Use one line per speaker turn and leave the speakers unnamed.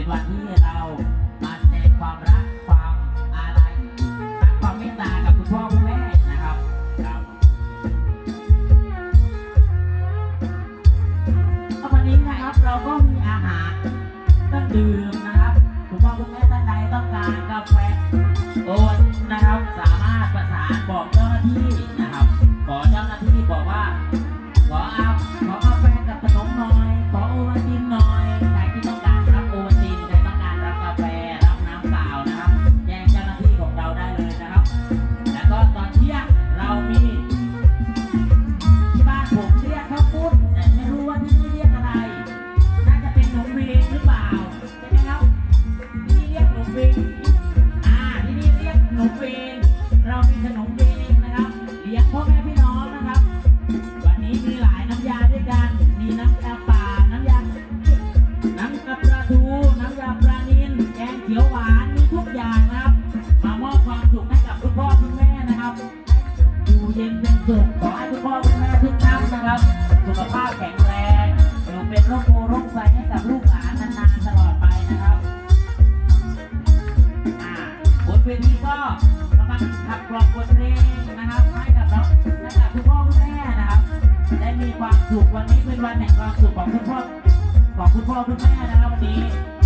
เ็นวันที่เรามาแสดงความรักความอะไรยรักความเมตตากับคุณพ่อคุณแม่นะครับครับวันนี้นะครับเราก็มีอาหารเครื่องดื่ม มีความสุขวันนี้เป็นวันแห่งความสุขของคุณพ่อของคุณพ่อคุณแม่นะครับวันนี้